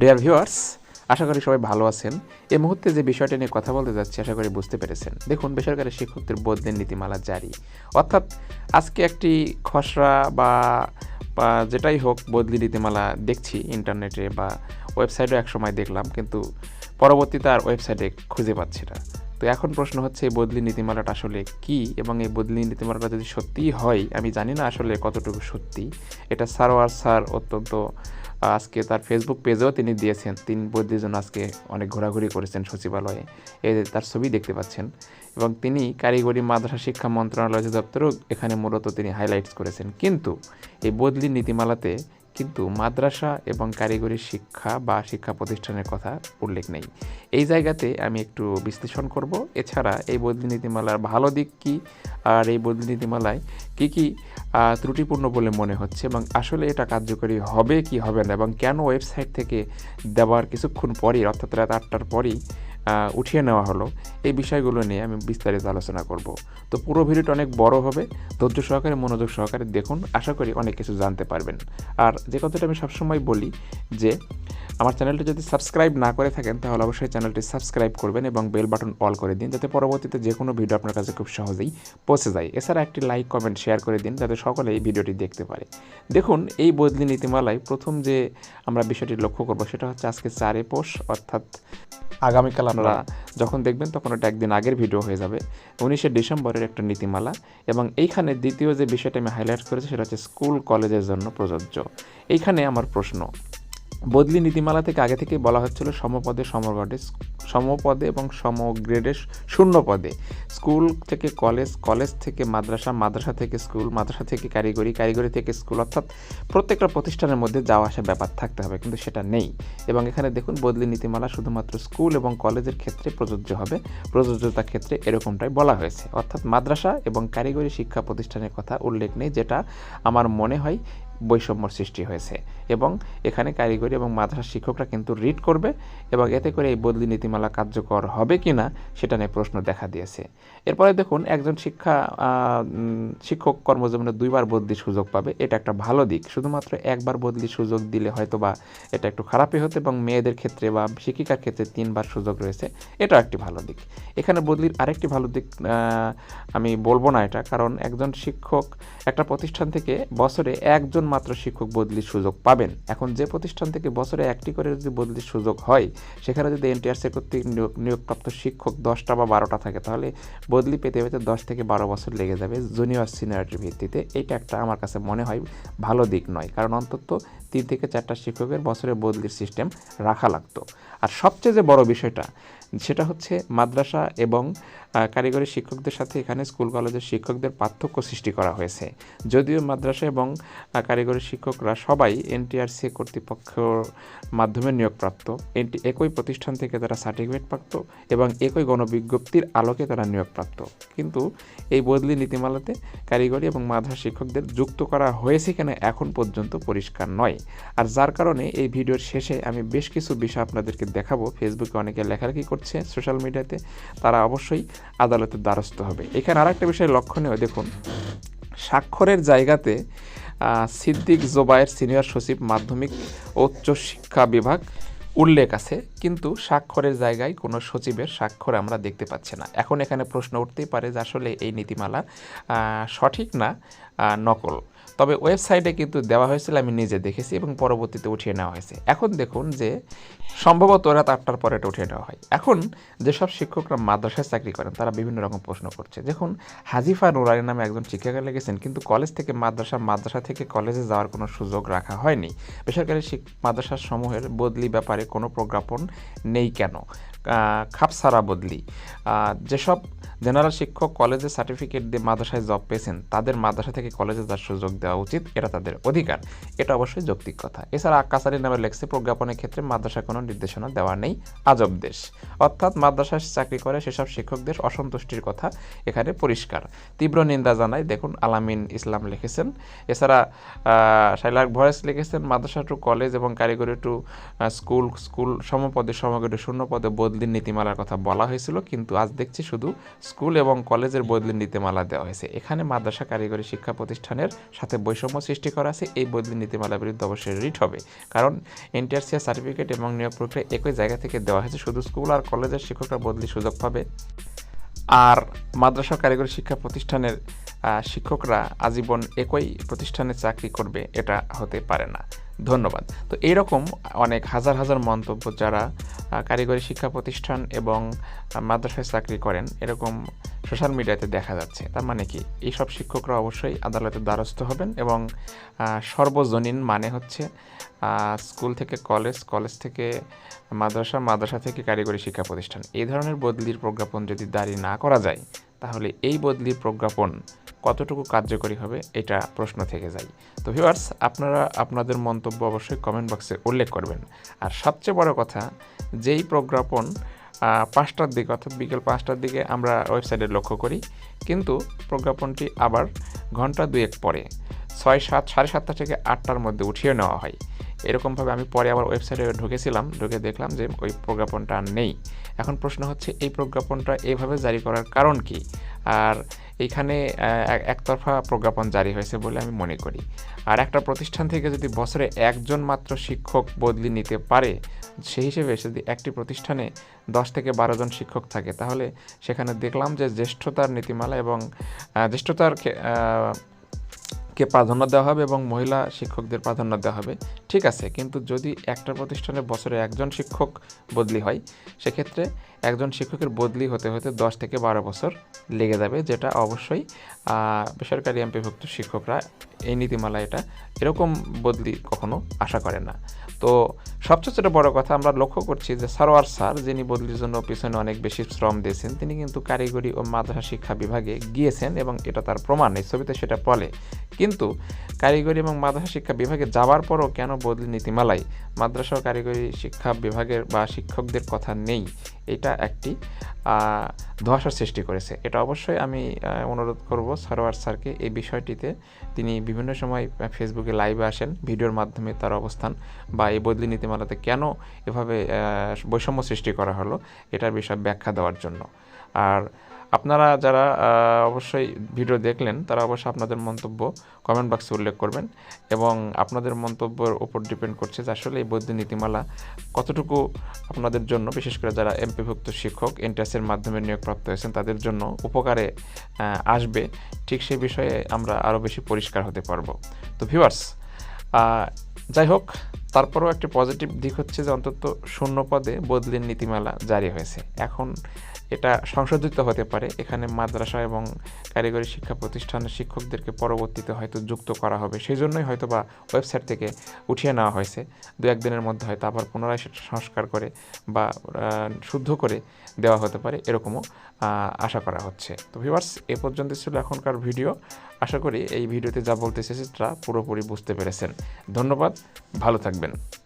Dear viewers আশা করি সবাই ভালো আছেন। এই মুহূর্তে যে বিষয়টা নিয়ে কথা বলতে যাচ্ছি, আশা করি বুঝতে পেরেছেন। দেখুন, বেসরকারি শিক্ষকদের বদলের নীতিমালা জারি। অর্থাৎ আজকে একটি খসড়া বা যেটাই হোক বদলি নীতিমালা দেখছি ইন্টারনেটে বা ওয়েবসাইটেও একসময় দেখলাম, কিন্তু পরবর্তীতে আর ওয়েবসাইটে খুঁজে পাচ্ছি না। তো এখন প্রশ্ন হচ্ছে, এই বদলি নীতিমালাটা আসলে কি? এবং এই বদলি নীতিমালাটা যদি সত্যিই হয়, আমি জানি না আসলে কতটুকু সত্যি। এটা সারোয়ার স্যার অত্যন্ত, আজকে তার ফেসবুক পেজেও তিনি দিয়েছেন। তিনি বদলির জন্য আজকে অনেক ঘোরাঘুরি করেছেন সচিবালয়ে। যে তার ছবি দেখতে পাচ্ছেন। এবং তিনি কারিগরি, মাদ্রাসা শিক্ষা মন্ত্রণালয় দপ্তরও এখানে মূলত তিনি হাইলাইটস করেছেন। কিন্তু এই বদলি নীতিমালাতে কিন্তু মাদ্রাসা এবং কারিগরি শিক্ষা বা শিক্ষা প্রতিষ্ঠানের কথা উল্লেখ নেই। এই জায়গাতে আমি একটু বিশ্লেষণ করব। এছাড়া এই বদলি নীতিমালার ভালো দিক কী? আর এই বদলি নীতিমালায় কী কী ত্রুটিপূর্ণ বলে মনে হচ্ছে এবং আসলে এটা কার্যকরী হবে কি হবে না এবং কেন ওয়েবসাইট থেকে দেওয়ার কিছুক্ষণ পরই, অর্থাৎ রাত আটটার পরই উঠিয়ে নেওয়া হলো। এই বিষয়গুলো নিয়ে আমি বিস্তারিত আলোচনা করব। তো পুরো ভিডিওটা অনেক বড় হবে। ধৈর্য সহকারে, মনোযোগ সহকারে দেখুন। আশা করি অনেক কিছু জানতে পারবেন। আর যে কথাটা আমি সবসময় বলি যে, আমার চ্যানেলটি যদি সাবস্ক্রাইব না করে থাকেন, তাহলে অবশ্যই চ্যানেলটি সাবস্ক্রাইব করবেন এবং বেল বাটন অল করে দিন। যাতে পরবর্তীতে যে কোনো ভিডিও আপনার কাছে খুব সহজেই পৌঁছে যায়। এছাড়া একটি লাইক, কমেন্ট, শেয়ার করে দিন, যাতে সকলে এই ভিডিওটি দেখতে পারে। দেখুন, এই বদলি নীতিমালায় প্রথম যে আমরা বিষয়টি লক্ষ্য করব, সেটা হচ্ছে আজকে চারে পোষ, অর্থাৎ আগামীকাল আপনারা যখন দেখবেন তখন ওটা একদিন আগের ভিডিও হয়ে যাবে। উনিশে ডিসেম্বরের একটা নীতিমালা এবং এইখানে দ্বিতীয় যে বিষয়টা আমি হাইলাইট করেছি সেটা হচ্ছে স্কুল কলেজের জন্য প্রযোজ্য। এইখানে আমার প্রশ্ন বদলি নীতিমালা থেকে আগে থেকেই বলা হচ্ছিল সমপদে সমগ্রেডে সমপদে এবং সমগ্রেডে শূন্য পদে স্কুল থেকে কলেজ কলেজ থেকে মাদ্রাসা মাদ্রাসা থেকে স্কুল, মাদ্রাসা থেকে কারিগরি কারিগরি থেকে স্কুল অর্থাৎ প্রত্যেকটা প্রতিষ্ঠানের মধ্যে যাওয়া আসা ব্যাপার থাকতে হবে, কিন্তু সেটা নেই। এবং এখানে দেখুন, বদলি নীতিমালা শুধুমাত্র স্কুল এবং কলেজের ক্ষেত্রে প্রযোজ্য হবে প্রযোজ্যতার ক্ষেত্রে এরকমটাই বলা হয়েছে। অর্থাৎ মাদ্রাসা এবং কারিগরি শিক্ষা প্রতিষ্ঠানের কথা উল্লেখ নেই, যেটা আমার মনে হয় বৈষম্যর সৃষ্টি হয়েছে এবং এখানে কারিগরি এবং মাদ্রাসা শিক্ষকরা কিন্তু রিড করবে এবং এতে করে এই বদলি নীতিমালা কার্যকর হবে কি না সেটা নিয়ে প্রশ্ন দেখা দিয়েছে। এরপরে দেখুন, একজন শিক্ষা শিক্ষক কর্মজীবনে দুইবার বদলির সুযোগ পাবে, এটা একটা ভালো দিক। শুধুমাত্র একবার বদলির সুযোগ দিলে হয়তো বা এটা একটু খারাপই হতো এবং মেয়েদের ক্ষেত্রে বা শিক্ষিকার ক্ষেত্রে তিনবার সুযোগ রয়েছে, এটাও একটি ভালো দিক। এখানে বদলির আরেকটি ভালো দিক আমি বলব না এটা, কারণ একজন শিক্ষক একটা প্রতিষ্ঠান থেকে বছরে একজন মাত্র শিক্ষক বদলির সুযোগ পাবেন। এখন যে প্রতিষ্ঠান থেকে বছরে একটি করে যদি বদলির সুযোগ হয়, সেখানে যদি এনটিআরসি কর্তৃক নিয়োগ, নিয়োগপ্রাপ্ত শিক্ষক দশটা বা বারোটা থাকে, তাহলে বদলি পেতে পেতে দশ থেকে বারো বছর লেগে যাবে জুনিয়র সিনিয়রিটির ভিত্তিতে। এটা একটা আমার কাছে মনে হয় ভালো দিক নয়, কারণ অন্তত তিন থেকে চারটা শিক্ষকের বছরে বদলির সিস্টেম রাখা লাগতো। আর সবচেয়ে যে বড় বিষয়টা সেটা হচ্ছে মাদ্রাসা এবং কারিগরি শিক্ষকদের সাথে এখানে স্কুল, কলেজের শিক্ষকদের পার্থক্য সৃষ্টি করা হয়েছে। যদিও মাদ্রাসা এবং কারিগরি শিক্ষকরা সবাই এনটিআরসি কর্তৃপক্ষের মাধ্যমে নিয়োগপ্রাপ্ত। এনটি একই প্রতিষ্ঠান থেকে তারা সার্টিফিকেট প্রাপ্ত এবং একই গণবিজ্ঞপ্তির আলোকে তারা নিয়োগপ্রাপ্ত। কিন্তু এই বদলি নীতিমালাতে কারিগরি এবং মাদ্রাসা শিক্ষকদের যুক্ত করা হয়েছে কিনা এখন পর্যন্ত পরিষ্কার নয়। আর যার কারণে এই ভিডিওর শেষে আমি বেশ কিছু বিষয় আপনাদেরকে দেখাবো। ফেসবুকে অনেকে লেখালেখি করছে সোশ্যাল মিডিয়াতে তারা অবশ্যই আদালতের দ্বারস্থ হবে। এখানে আরেকটা বিষয় লক্ষণীয়, দেখুন। স্বাক্ষরের জায়গাতে সিদ্দিক জোবায়ের সিনিয়র সচিব মাধ্যমিক উচ্চ শিক্ষা বিভাগ উল্লেখ আছে, কিন্তু স্বাক্ষরের জায়গায় কোনো সচিবের স্বাক্ষর আমরা দেখতে পাচ্ছি না। এখন এখানে প্রশ্ন উঠতেই পারে যে আসলে এই নীতিমালা সঠিক না নকল। তবে ওয়েবসাইটে কিন্তু দেওয়া হয়েছিল, আমি নিজে দেখেছি এবং পরবর্তীতে উঠিয়ে নেওয়া হয়েছে। এখন দেখুন যে সম্ভবত রাত আটটার পরে এটা উঠিয়ে নেওয়া হয়। এখন যেসব শিক্ষকরা মাদ্রাসায় চাকরি করেন, তারা বিভিন্ন রকম প্রশ্ন করছে। দেখুন, হাজিফা নুরানি নামে একজন শিক্ষিকা লেগেছেন কিন্তু কলেজ থেকে মাদ্রাসা মাদ্রাসা থেকে কলেজে যাওয়ার কোনো সুযোগ রাখা হয়নি। বেসরকারি মাদ্রাসা সমূহের বদলি ব্যাপারে কোনো প্রজ্ঞাপন নেই কেন? খাপসারা বদলি। যেসব জেনারেল শিক্ষক কলেজে সার্টিফিকেট দিয়ে মাদ্রাসায় জব পেয়েছেন, তাদের মাদ্রাসা থেকে কলেজে যাওয়ার সুযোগ দেওয়া উচিত, এটা তাদের অধিকার। এটা অবশ্যই যৌক্তিক কথা। এছাড়া আকাশারি নামে লেখছে প্রজ্ঞাপনের ক্ষেত্রে মাদ্রাসা কোনো নির্দেশনা দেওয়া নেই, আজব দেশ। অর্থাৎ মাদ্রাসায় চাকরি করে সেসব শিক্ষকদের অসন্তুষ্টির কথা এখানে পরিষ্কার। তীব্র নিন্দা জানায়, দেখুন, আলামিন ইসলাম লিখেছেন। এছাড়া শাইলাক ভয়েস লিখেছেন, মাদ্রাসা টু কলেজ এবং কারিগরি টু স্কুল স্কুল সমপদে সমগ্র শূন্য পদে বদলি বদলির নীতিমালার কথা বলা হয়েছিল, কিন্তু আজ দেখছি শুধু স্কুল এবং কলেজের বদলির নীতিমালা দেওয়া হয়েছে। এখানে মাদ্রাসা কারিগরি শিক্ষা প্রতিষ্ঠানের সাথে বৈষম্য সৃষ্টি করা আছে, এই বদলির নীতিমালার বিরুদ্ধে অবশ্যই রিট হবে। কারণ এনটিআরসিআর সার্টিফিকেট এবং নিয়োগ প্রক্রিয়া একই জায়গা থেকে দেওয়া হয়েছে, শুধু স্কুল আর কলেজের শিক্ষকরা বদলি সুযোগ পাবে। আর মাদ্রাসা কারিগরি শিক্ষা প্রতিষ্ঠানের শিক্ষকরা আজীবন একই প্রতিষ্ঠানে চাকরি করবে, এটা হতে পারে না। ধন্যবাদ। তো এইরকম অনেক হাজার হাজার মন্তব্য যারা কারিগরি শিক্ষা প্রতিষ্ঠান এবং মাদ্রাসায় চাকরি করেন, এরকম সোশ্যাল মিডিয়াতে দেখা যাচ্ছে। তার মানে কি? এইসব শিক্ষকরা অবশ্যই আদালতের দ্বারস্থ হবেন এবং সর্বজনীন মানে হচ্ছে স্কুল থেকে কলেজ কলেজ থেকে মাদ্রাসা মাদ্রাসা থেকে কারিগরি শিক্ষা প্রতিষ্ঠান। এই ধরনের বদলির প্রজ্ঞাপন যদি দাঁড়ি না করা যায় তাহলে এই বদলির প্রজ্ঞাপন কতটুকু কার্যকরী হবে এটা প্রশ্ন থেকে যায়। তো ভিউয়ার্স আপনারা আপনাদের মন্তব্য অবশ্যই কমেন্ট বক্সে উল্লেখ করবেন। আর সবচেয়ে বড় কথা, যেই প্রজ্ঞাপন পাঁচটার দিকে অর্থাৎ বিকেল পাঁচটার দিকে আমরা ওয়েবসাইটে লক্ষ্য করি, কিন্তু প্রজ্ঞাপনটি আবার ঘণ্টা দুয়েক পরে, ছয় সাত, সাড়ে সাতটা থেকে আটটার মধ্যে উঠিয়ে নেওয়া হয়। এরকমভাবে আমি পরে আবার ওয়েবসাইটে ঢুকেছিলাম, ঢুকে দেখলাম যে ওই প্রজ্ঞাপনটা আর নেই। এখন প্রশ্ন হচ্ছে, এই প্রজ্ঞাপনটা এইভাবে জারি করার কারণ কি? আর এখানে এক- একতরফা প্রজ্ঞাপন জারি হয়েছে বলে আমি মনে করি। আর একটা প্রতিষ্ঠান থেকে যদি বছরে একজন মাত্র শিক্ষক বদলি নিতে পারে, সেই হিসেবে যদি একটি প্রতিষ্ঠানে দশ থেকে বারো জন শিক্ষক থাকে, তাহলে সেখানে দেখলাম যে জ্যেষ্ঠতার নীতিমালা এবং জ্যেষ্ঠতার কে প্রাধান্য দেওয়া হবে এবং মহিলা শিক্ষকদের প্রাধান্য দেওয়া হবে। ঠিক আছে, কিন্তু যদি একটা প্রতিষ্ঠানে বছরে একজন শিক্ষক বদলি হয়, সেক্ষেত্রে একজন শিক্ষকের বদলি হতে হতে দশ থেকে বারো বছর লেগে যাবে, যেটা অবশ্যই বেসরকারি এমপিভুক্ত শিক্ষকরা এই নীতিমালা এটা এরকম বদলি কখনো আশা করে না। তো সবচেয়ে যেটা বড় কথা আমরা লক্ষ্য করছি যে সারোয়ার স্যার যিনি বদলির জন্য পিছনে অনেক বেশি শ্রম দিয়েছেন, তিনি কিন্তু কারিগরি ও মাদ্রাসা শিক্ষা বিভাগে গিয়েছেন এবং এটা তার প্রমাণ, এই ছবিতে সেটা বলে। কিন্তু কারিগরি এবং মাদ্রাসা শিক্ষা বিভাগে যাওয়ার পরও কেন বদলি নীতিমালায় মাদ্রাসা কারিগরি শিক্ষা বিভাগের বা শিক্ষকদের কথা নেই। এটা একটি ধোঁয়াশার সৃষ্টি করেছে। এটা অবশ্যই আমি অনুরোধ করব সরোয়ার স্যারকে এই বিষয়টিতে। তিনি বিভিন্ন সময় ফেসবুকে লাইভে আসেন, ভিডিওর মাধ্যমে তার অবস্থান বা এই বদলি নীতিমালাতে কেন এভাবে বৈষম্য সৃষ্টি করা হলো, এটার বিষয়ে ব্যাখ্যা দেওয়ার জন্য। আর আপনারা যারা অবশ্যই ভিডিও দেখলেন, তারা অবশ্যই আপনাদের মন্তব্য কমেন্ট বক্সে উল্লেখ করবেন এবং আপনাদের মন্তব্যের উপর ডিপেন্ড করছে যে আসলে এই বৈধ নীতিমালা কতটুকু আপনাদের জন্য, বিশেষ করে যারা এমপিভুক্ত শিক্ষক এনটিএসের মাধ্যমে নিয়োগপ্রাপ্ত হয়েছেন, তাদের জন্য উপকারে আসবে। ঠিক সেই বিষয়ে আমরা আরও বেশি পরিষ্কার হতে পারব। তো ভিউয়ার্স যাই হোক তারপরেও একটি পজিটিভ দিক হচ্ছে যে অন্তত শূন্য পদে বদলির নীতিমালা জারি হয়েছে। এখন এটা সংশোধিত হতে পারে। এখানে মাদ্রাসা এবং কারিগরি শিক্ষা প্রতিষ্ঠানের শিক্ষকদেরকে পরবর্তীতে হয়তো যুক্ত করা হবে। সেই জন্যই হয়তো বা ওয়েবসাইট থেকে উঠিয়ে নেওয়া হয়েছে। দু একদিনের মধ্যে হয়তো আবার পুনরায় সেটা সংস্কার করে বা শুদ্ধ করে দেওয়া হতে পারে এরকমও আশা করা হচ্ছে। তো ভিউয়ার্স এ পর্যন্ত ছিল এখনকার ভিডিও। আশা করি এই ভিডিওতে যা বলতে চেয়েছি তা পুরোপুরি বুঝতে পেরেছেন। ধন্যবাদ। ভালো থাকবেন। bin.